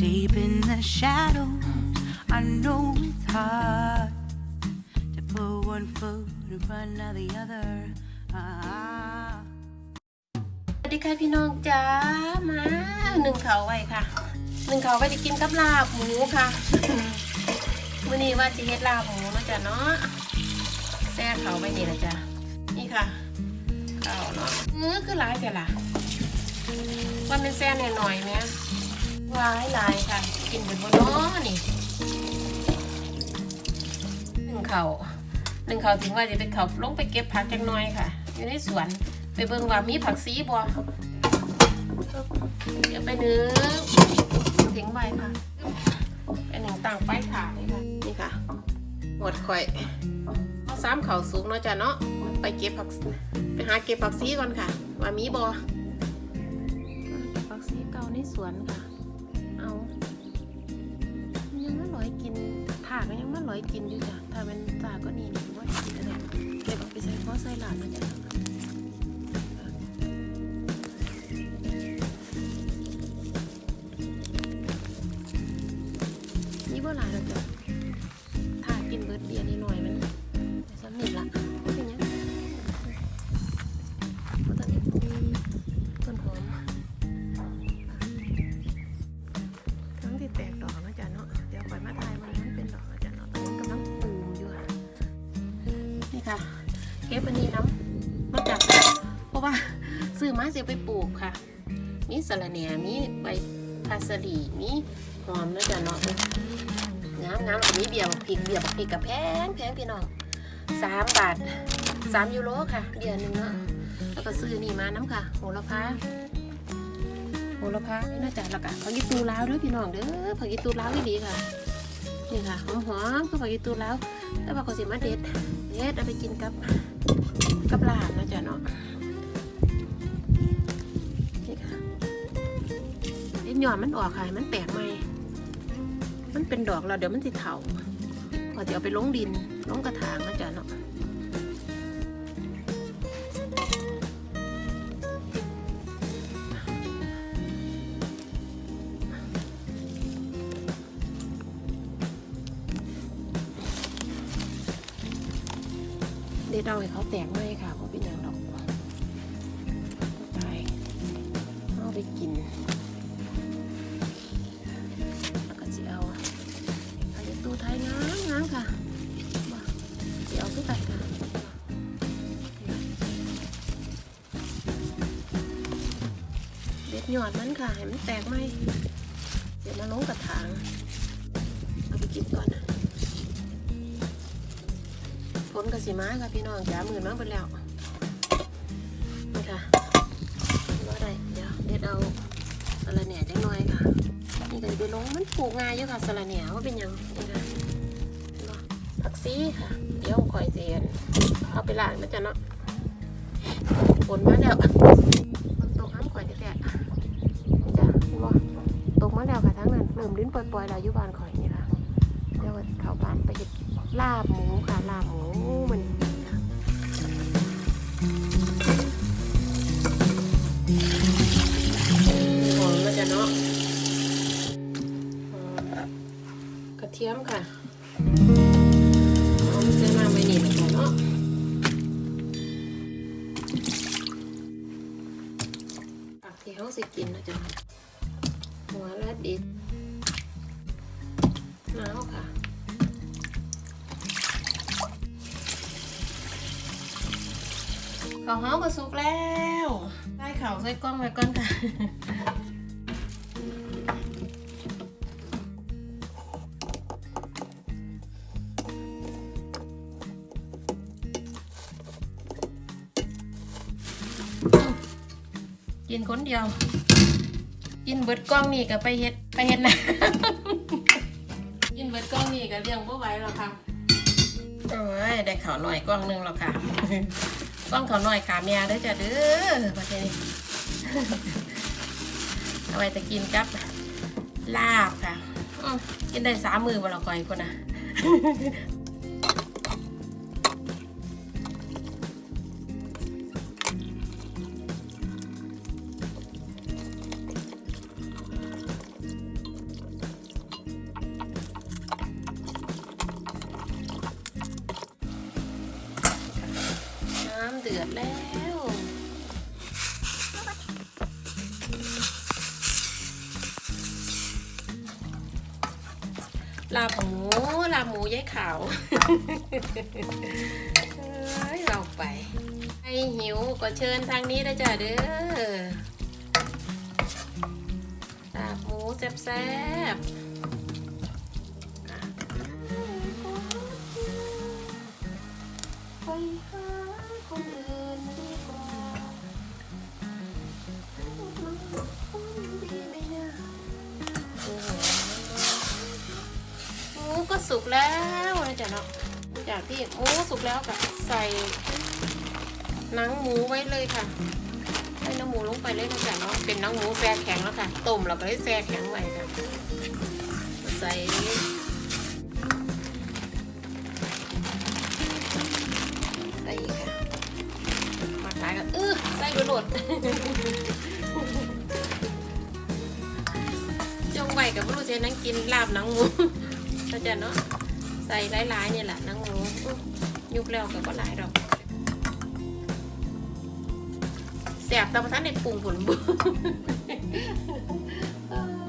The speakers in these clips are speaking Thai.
deep in the shadows. I know it's hard to put one foot in front of the other. Ah. สวัสดีค่ะพี่น้องจ้ามาหนึ่งเขาไว้ค่ะหนึ่งเขาไว้จะกินกับลาบหมูค่ะมื่อนี้ว่าจะเฮ็ดลาบหมูนะจ้ะเนาะแซ่เขาไว้นี่นะจ้ะนี่ค่ะเขาเนาะเออคือหลายแต่ละว่าเป็นแซ่หน่อยๆไหม หลายหลายค่ะ กินเป็นบนน้อนี่หนึ่งเขาหนึ่งเขาถึงว่าจะเป็นเขาลงไปเก็บผักจังน้อยค่ะ อยู่ในสวนไปเบิ่งว่ามีผักซีบ่เดี๋ยวไปนึกถึงใบค่ะไปหนึ่งต่างไปขาเลยค่ะนี่ค่ะหมดข่อยเอาซ้ำเขาสูงเนาะจ้ะเนาะไปเก็บผักไปหาเก็บผักซีก่อนค่ะ ว่ามีบ่เก็บผักซีเก่าในสวนค่ะ อยกินอยู่จ้ะถ้าเป็นตาก็นี่นี่ว่ากินอะไรเก็บเอาไปใส่ข้อใส่หลานเนาจะ ค่ะเก็บอันนี้น้ำมาจากเพราะว่าซื้อมาเสียไปปลูกค่ะ มีสะระแหน่มีใบพาสลีมีหอมนะจ๊ะเนาะงามงามอันนี้เบียร์พริกเบียร์พริกกับแพงแพงพี่น้องสามบาทสามยูโรค่ะเบียร์หนึ่งเนาะแล้วก็ซื้อนี่มาน้ำค่ะโหระพาโหระพาน่าจะแล้วก็ผักยีตูลาวด้วยพี่น้องเด้อผักยีตูลาวดีค่ะนี่ค่ะหอมหอมคือผักยีตูลาวแล้วว่าเขาสิมาเด็ด ด็ดเอาไปกินกับกับลาบนะจ๊ะเนาะนี่ค่ะเด็ดหย่อนมันออกค่ะมันแตกไหมมันเป็นดอกแล้วเดี๋ยวมันสิเถาพอจะเอาไปลงดินลงกระถางนะจ๊ะเนาะ เด็ดเอาให้เขาแตกไหมค่ะเพราะเป็นอย่างดอกตายเอาไปกินแล้วก็จะเอาอันนี้ตู้ไทยง้ามงามค่ะจะเอาตู้ไทยค่ะเด็ดหยอดมันค่ะให้มันแตกไหมเดี๋ยวมาลงกระถางเอาไปกินก่อนนะ ผลกระสีม้าค่ะพี่น้องจ๋าหมื่นมากไปแล้วนี่ค่ะว่าได้เดี๋ยวเด็ดเอาอะไรเนี่ยจังหน่อยค่ะ นี่ก็จะไปลงมันปลูกง่ายอยู่ค่ะสละเหนียวว่าเป็นยังนี่ค่ะผักซีค่ะ เดี๋ยวข่อยเสียนเอาไปล้างมันจะเนาะฝนมาแล้วฝนตกน้ำข่อยแตะจ้ะเห็นบ่ตกมาแล้วค่ะทั้งนั้นเริ่มลิ้นปล่อยๆแล้วอยู่บ้านข่อยนี่ค่ะเดี๋ยวเข้าบ้านไปเฮ็ด ลาบหมูค่ะ ลาบหมูมันหอมแล้วจ้ะเนาะกระเทียมค่ะเอาเส้นน้ำไปนี่นะจ๊ะเนาะผักที่เขาสิกินนะจ๊ะหัวและดิบ ข้าวหอมก็สุกแล้วได้ข่าวใส่กล้องไว้ก่อนค่ะกินคนเดียว กินเบิดกล้องนี่ก็ไปเฮ็ดไปเฮ็ดนะ กินเบิดกล้องนี่ก็เลี้ยงบ่ไหวแล้วค่ะโอ้ยได้ข้าวหน่อยกล้องหนึงแล้วค่ะ กล้องข้าหน่อยขาเมียเด้อจ้ะเด้อประเทศนี้เอาไว้จะกินกับลาบค่ะกินได้สามมือบ่ละก่อยคนน่ะ ลาบหมูลาบหมูยายขาวเอ้ยเราไปให้หิวก็เชิญทางนี้นะจ๊ะเด้อลาบหมูแซ่บๆอะไปหาคนอื่นดีกว่า ก็สุกแล้วนะจ๊ะเนาะจากที่หมูสุกแล้วก็ใส่หนังหมูไว้เลยค่ะใส่หนังหมูลงไปเลยนะจ๊ะเนาะเป็นหนังหมูแช่แข็งแล้วค่ะต้มแล้วก็ให้แช่แข็งไว้ค่ะใส่ใส่กค่ะมาขายกันเออใส่กระโดดจงไว้กับผู้รู้เจนั่งกินลาบหนังหมู ก็จะเนาะใส่หลายๆเนี่ยแหละนังหมูยุบแล้วกับก็หลายดอกแสบต่ประทันในปรุงผลบุ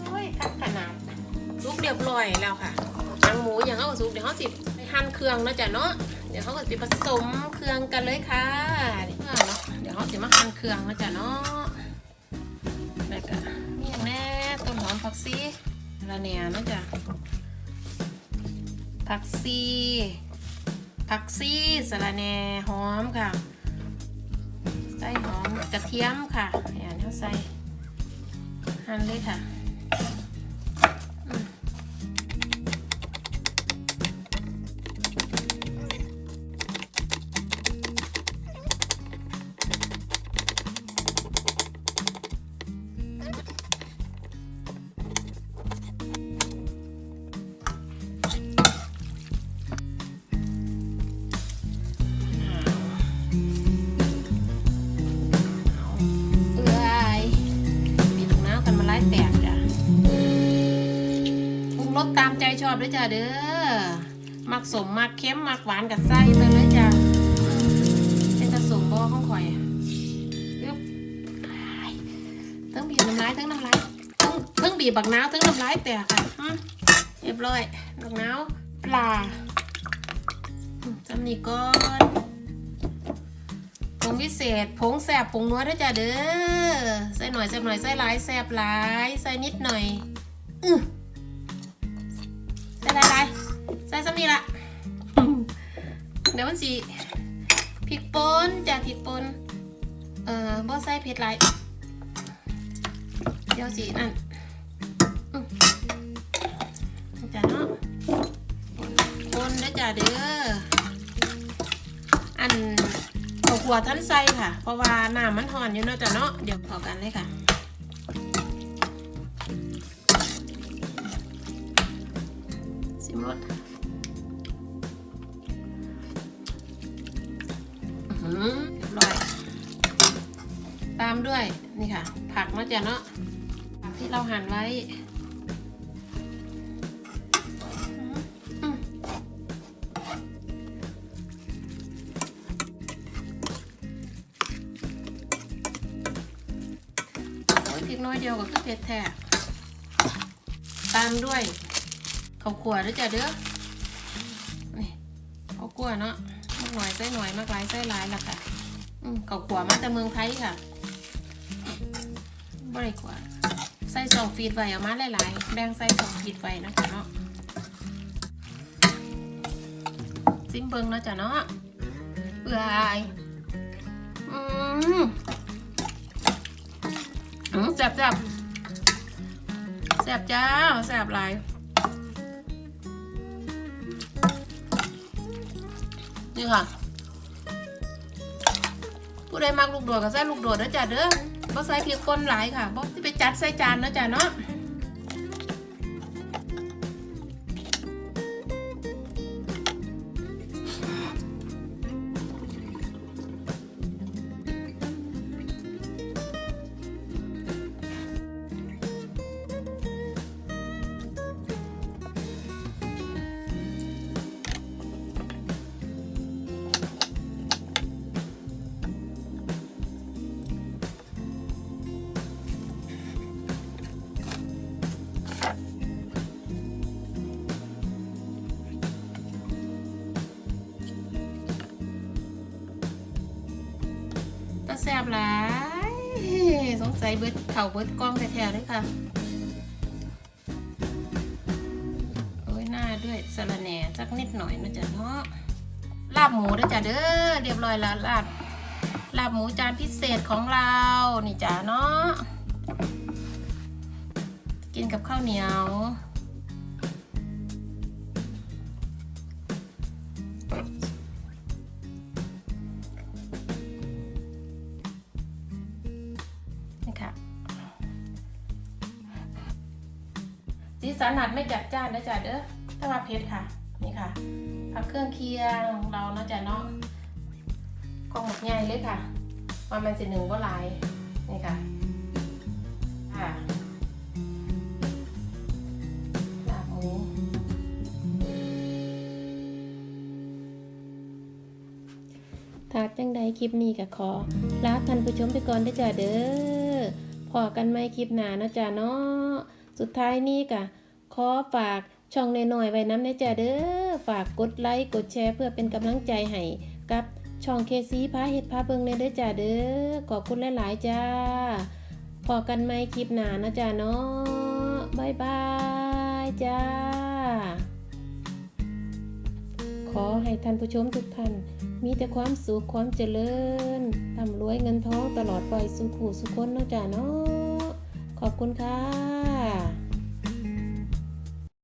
โอ้ยคักขนาดซุกเรียบร้อยแล้วค่ะนังหมูอย่างเขาก็ซุกเดี๋ยวเขาสิไปหั่นเครื่องแล้วจ้ะเนาะเดี๋ยวเขาก็สิผสมเครื่องกันเลยค่ะเดี๋ยวเดี๋ยวเขาสิมาหั่นเครื่องแล้วจ้ะเนาะแล้วก็มีอย่างแน่ต้นหอมผักชีละเนียนะจ้ะ ผักซีผักซีสะระแหน่หอมค่ะ ใส่หอมกระเทียมค่ะอย่างนี้ใส่หั่นเลยค่ะ สตามใจชอบด้วยจ้ะเด้อ มักสมมักเค็มมักหวานกับไส้ไปเลยจ้ะเป็นกระสมบ่ข้องข่อยอะยึบทั้งบีบน้ำลายทั้งน้ำลายทั้งทั้งบีบบักน้าวทั้งน้ำลายแตกค่ะเรียบร้อยบักน้าวปลาจำนี่ก่อนผงพิเศษผงแสบผงนัวด้วยจ้ะเด้อ ใส่หน่อยแสบหน่อยใส่หลายแสบหลาย ใส่นิดหน่อย อื้อ ดี๋ยวมันสิพริกป่นจ้ะพริกป่นเอ่อบ่ใส่เผ็ดหลายเดี๋ยวสินั่นอจ้ะเนาะคนเด้อจ้ะเด้ออันเอาขวดท่านใส่ค่ะ เพราะว่าน้ำมันหอนอยู่เนาะจ้ะเนาะเดี๋ยวพอกันเลยค่ะ เรียบร้อย ตามด้วยนี่ค่ะ ผักเนาะจ้ะเนาะผักที่เราหั่นไว้โอ้ยพริกน้อยเดียวก็คือเผ็ดแท้ตามด้วยข้าวคั่วด้วยจ้ะเด้อนี่ข้าวคั่วเนาะ หน่อยใส่หน่อยมากหลายใส่หลายละค่ะอืมข้าวคั่วมาแต่เมืองไทยค่ะบ่ได้กว่าใส่สองฟีดไว้เอามาหลายๆแบ่งใส่สองฟีดไว้เนาะจ้ะเนาะซิมเบิงเนาะจ้ะเนาะเอื่อยอืมอืมแซ่บแซ่บแซ่บจ้าแซ่บหลาย นี่ค่ะผู้ใดมักลูกโดดก็ใส่ลูกโดดนะจ๊ะเด้อบ่ใส่เพียงก้นหลายค่ะบ่ที่ไปจัดใส่จานนะจ๊ะเนาะ แซ่บหลายสงสัยเบิดเข่าเบิดกล้องแท้ๆเลยค่ะโอ้ยหน้าด้วยสะระแหน่สักนิดหน่อยนะจ๊ะเนาะลาบหมูด้วยจ้ะเด้อเรียบร้อยแล้วลาบลาบหมูจานพิเศษของเรานี่จ้ะเนาะกินกับข้าวเหนียว สีสันหนัดไม่จัดจ้านนะจ๊ะเด้อถ้ามาเผ็ดค่ะ นี่ค่ะผักเครื่องเคียงของเรานะจ๊ะเนาะกองหมดใหญ่เลยค่ะมามันสิหนึ่งว่าลายนี่ค่ะค่ะลาบหมูถ้าจังใดคลิปนี้ก็ขอลาท่านผู้ชมไปก่อนได้จ้ะเด้อพอกันไหมคลิปหน้านะจ๊ะเนาะ สุดท้ายนี้ก็ขอฝากช่องน้อยๆไว้น้ำนะจ๊ะเด้อ ฝากกดไลค์ กดแชร์เพื่อเป็นกำลังใจให้กับช่องเคซีพาเห็ดพาเบิงเลยเด้อจ้ะเด้อ ขอบคุณหลายๆจ้า พอกันไม่คลิปหน้านะจ๊ะเนาะบายบายจ้า ขอให้ท่านผู้ชมทุกท่าน มีแต่ความสุขความเจริญร่ำรวยเงินทองตลอดไปสู่ผู้สุขคนนะจ้ะเนาะ ขอบคุณค่ะ